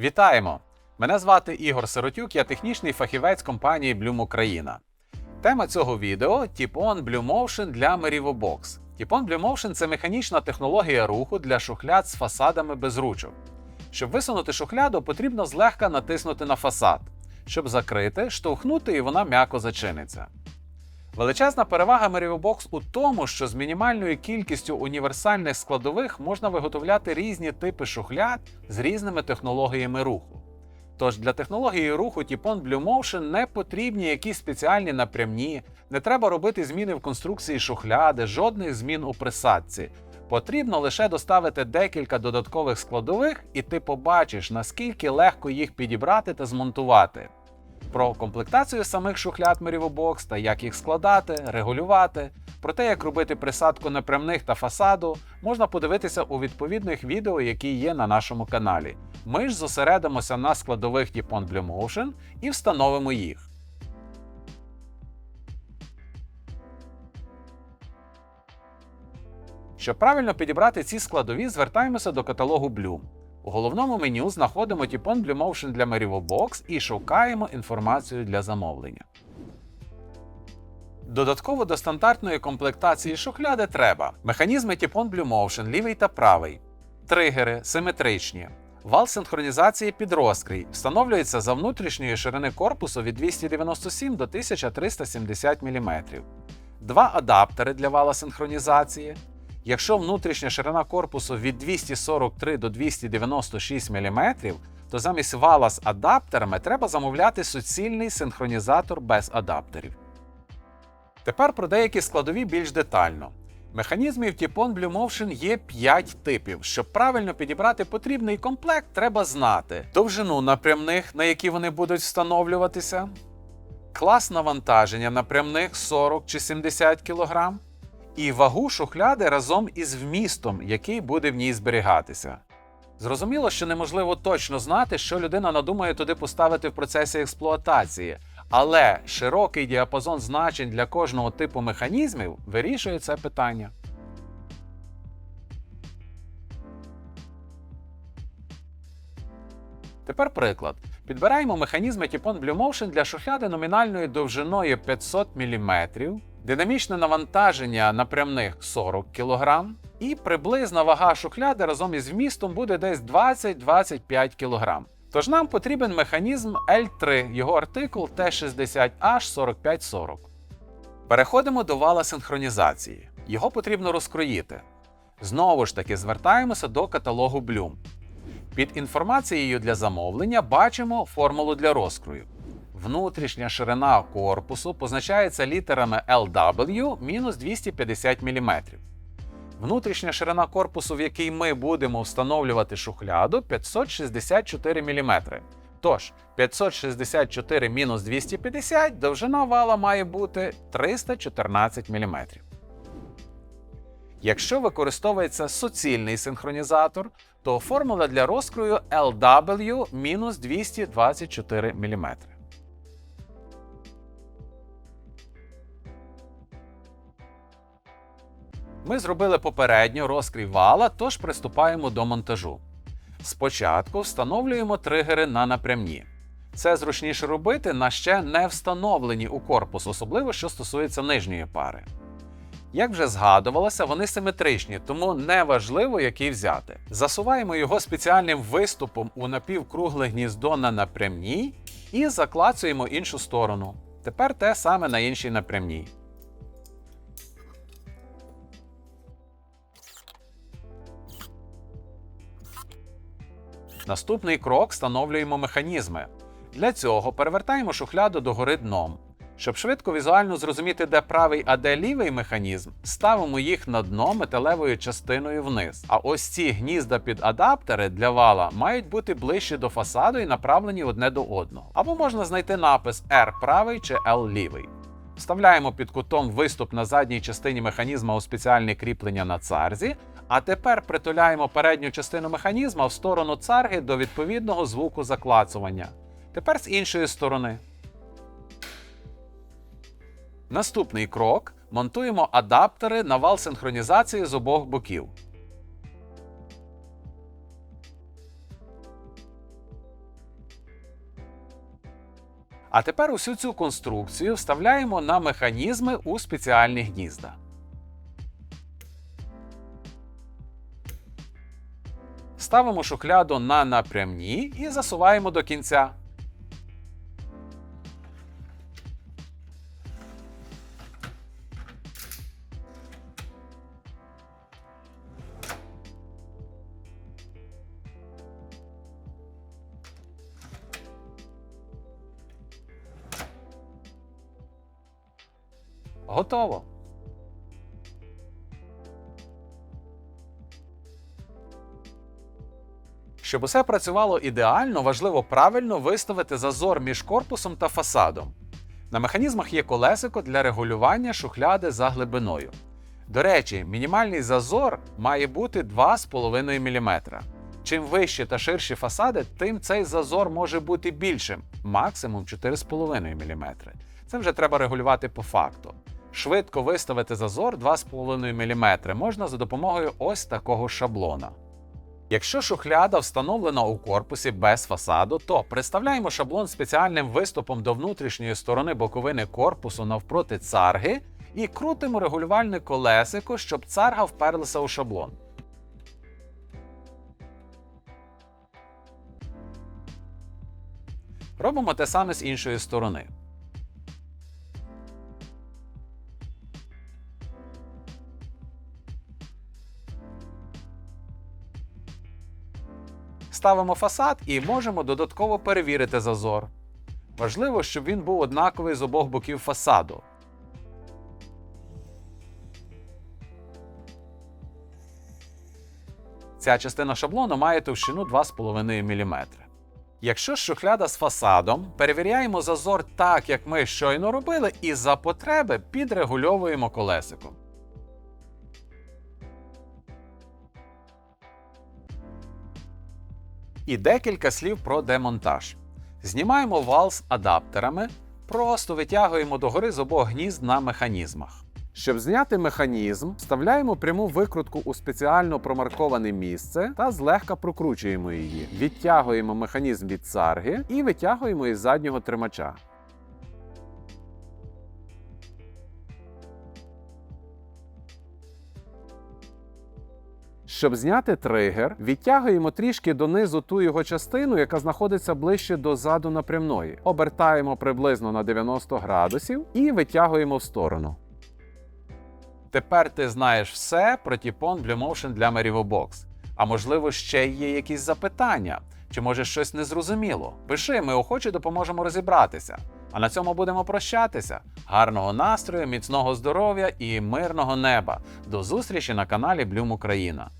Вітаємо! Мене звати Ігор Сиротюк, я технічний фахівець компанії Bloom Україна. Тема цього відео Tip-on Blue Motion для Merivobox. Tip-on Blue Motion – це механічна технологія руху для шухляд з фасадами без ручок. Щоб висунути шухляду, потрібно злегка натиснути на фасад. Щоб закрити, штовхнути і вона м'яко зачиниться. Величезна перевага Merivobox у тому, що з мінімальною кількістю універсальних складових можна виготовляти різні типи шухляд з різними технологіями руху. Тож для технології руху Tip-on Blue Motion не потрібні якісь спеціальні напрямні, не треба робити зміни в конструкції шухляди, жодних змін у присадці. Потрібно лише доставити декілька додаткових складових, і ти побачиш, наскільки легко їх підібрати та змонтувати. Про комплектацію самих шухляд Merivobox та як їх складати, регулювати, про те, як робити присадку напрямних та фасаду, можна подивитися у відповідних відео, які є на нашому каналі. Ми ж зосередимося на складових Tip-on Blue Motion і встановимо їх. Щоб правильно підібрати ці складові, звертаємося до каталогу Bloom. У головному меню знаходимо Tip-on Blue Motion для Merivobox і шукаємо інформацію для замовлення. Додатково до стандартної комплектації шухляди треба. Механізми Tip-on Blue Motion лівий та правий, тригери симетричні, вал синхронізації під розкрій. Встановлюється за внутрішньої ширини корпусу від 297 до 1370 мм, два адаптери для вала синхронізації. Якщо внутрішня ширина корпусу від 243 до 296 мм, то замість вала з адаптерами треба замовляти суцільний синхронізатор без адаптерів. Тепер про деякі складові більш детально. Механізмів Tip-on Blue Motion є 5 типів. Щоб правильно підібрати потрібний комплект, треба знати довжину напрямних, на які вони будуть встановлюватися, клас навантаження напрямних 40 чи 70 кг, і вагу шухляди разом із вмістом, який буде в ній зберігатися. Зрозуміло, що неможливо точно знати, що людина надумає туди поставити в процесі експлуатації, але широкий діапазон значень для кожного типу механізмів вирішує це питання. Тепер приклад. Підбираємо механізми Tip-on Blue Motion для шухляди номінальною довжиною 500 мм, динамічне навантаження напрямних 40 кг, і приблизна вага шухляди разом із вмістом буде десь 20-25 кг. Тож нам потрібен механізм L3, його артикул T60H4540. Переходимо до вала синхронізації. Його потрібно розкроїти. Знову ж таки, звертаємося до каталогу Bloom. Під інформацією для замовлення бачимо формулу для розкрою. Внутрішня ширина корпусу позначається літерами LW мінус 250 мм. Внутрішня ширина корпусу, в який ми будемо встановлювати шухляду, 564 мм. Тож, 564 мінус 250 довжина вала має бути 314 мм. Якщо використовується суцільний синхронізатор, то формула для розкрою LW-224 мм. Ми зробили попередньо розкрій вала, тож приступаємо до монтажу. Спочатку встановлюємо тригери на напрямні. Це зручніше робити на ще не встановлені у корпус, особливо що стосується нижньої пари. Як вже згадувалося, вони симетричні, тому не важливо, який взяти. Засуваємо його спеціальним виступом у напівкругле гніздо на напрямній і заклацуємо іншу сторону. Тепер те саме на іншій напрямній. Наступний крок встановлюємо механізми. Для цього перевертаємо шухляду догори дном. Щоб швидко візуально зрозуміти, де правий, а де лівий механізм, ставимо їх на дно металевою частиною вниз. А ось ці гнізда під адаптери для вала мають бути ближче до фасаду і направлені одне до одного. Або можна знайти напис R правий чи L лівий. Вставляємо під кутом виступ на задній частині механізма у спеціальне кріплення на царзі, а тепер притуляємо передню частину механізма в сторону царги до відповідного звуку заклацування. Тепер з іншої сторони. Наступний крок монтуємо адаптери на вал синхронізації з обох боків. А тепер усю цю конструкцію вставляємо на механізми у спеціальні гнізда. Ставимо шухляду на напрямні і засуваємо до кінця. Готово. Щоб усе працювало ідеально, важливо правильно виставити зазор між корпусом та фасадом. На механізмах є колесико для регулювання шухляди за глибиною. До речі, мінімальний зазор має бути 2,5 мм. Чим вищі та ширші фасади, тим цей зазор може бути більшим максимум 4,5 мм. Це вже треба регулювати по факту. Швидко виставити зазор 2,5 мм можна за допомогою ось такого шаблона. Якщо шухляда встановлена у корпусі без фасаду, то приставляємо шаблон спеціальним виступом до внутрішньої сторони боковини корпусу навпроти царги і крутимо регулювальне колесико, щоб царга вперлася у шаблон. Робимо те саме з іншої сторони. Ставимо фасад і можемо додатково перевірити зазор. Важливо, щоб він був однаковий з обох боків фасаду. Ця частина шаблону має товщину 2,5 мм. Якщо шухляда з фасадом, перевіряємо зазор так, як ми щойно робили, і за потреби підрегульовуємо колесиком. І декілька слів про демонтаж. Знімаємо вал з адаптерами, просто витягуємо догори з обох гнізд на механізмах. Щоб зняти механізм, вставляємо пряму викрутку у спеціально промарковане місце та злегка прокручуємо її. Відтягуємо механізм від царги і витягуємо із заднього тримача. Щоб зняти тригер, відтягуємо трішки донизу ту його частину, яка знаходиться ближче до заду напрямної. Обертаємо приблизно на 90 градусів і витягуємо в сторону. Тепер ти знаєш все про Тіпон Blue Motion для Merivobox. А можливо, ще є якісь запитання, чи може щось незрозуміло? Пиши, ми охоче допоможемо розібратися. А на цьому будемо прощатися. Гарного настрою, міцного здоров'я і мирного неба. До зустрічі на каналі Блюм Україна.